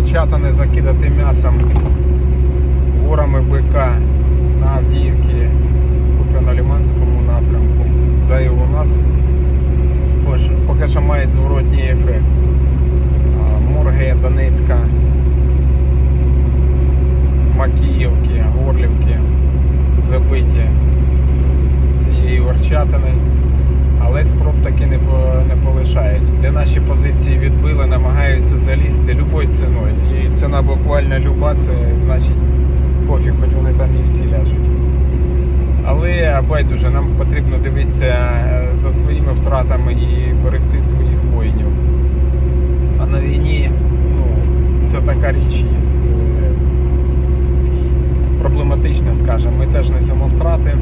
Орчатане закидати м'ясом горами бика на Авдіївці, Куп'яно-Лиманському напрямку. Да і у нас поки що мають зворотній ефект. Морги Донецька, Макіївки, Горлівки забиті цією Орчатиною. Але спроб таки не, по- не полишають. Де наші позиції відбили, намагаються залізти любою ціною. І ціна буквально люба, це значить пофіг, хоч вони там і всі ляжуть. Але байдуже, нам потрібно дивитися е, за своїми втратами і берегти своїх воїнів. А на війні, ну, це така річ із е, проблематична, скажімо. Ми теж несемо втрати.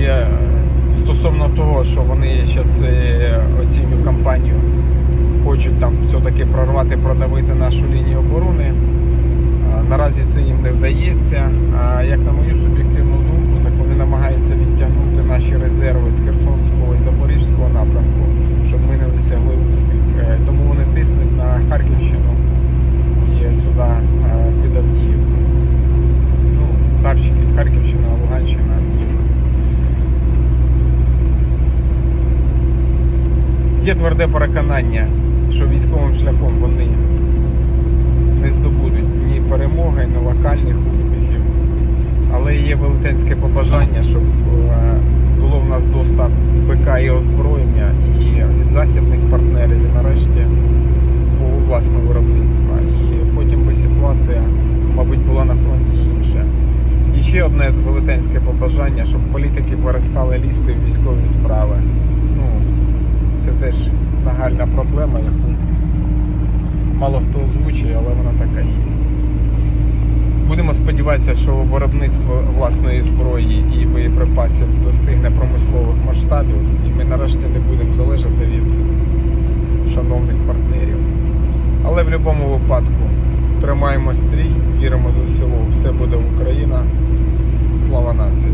І е, стосовно того, що вони зараз осінню кампанію хочуть там все-таки прорвати, продавити нашу лінію оборони. Наразі це їм не вдається. А як на мою суб'єктивну думку, так вони намагаються відтягнути наші резерви з Херсонського і Запорізького напрямку, Є тверде переконання, що військовим шляхом вони не здобудуть ні перемоги, ні локальних успіхів. Але є велетенське побажання, щоб е, було в нас доступ БК і озброєння і від західних партнерів, і нарешті свого власного виробництва. І потім би ситуація, мабуть, була на фронті інша. І ще одне велетенське побажання, щоб політики перестали лізти в військові справи. Теж нагальна проблема, яку мало хто озвучує, але вона така є. Будемо сподіватися, що виробництво власної зброї і боєприпасів достигне промислових масштабів, і ми нарешті не будемо залежати від шановних партнерів. Але в будь-якому випадку тримаємо стрій, віримо за село, все буде Україна. Слава нації!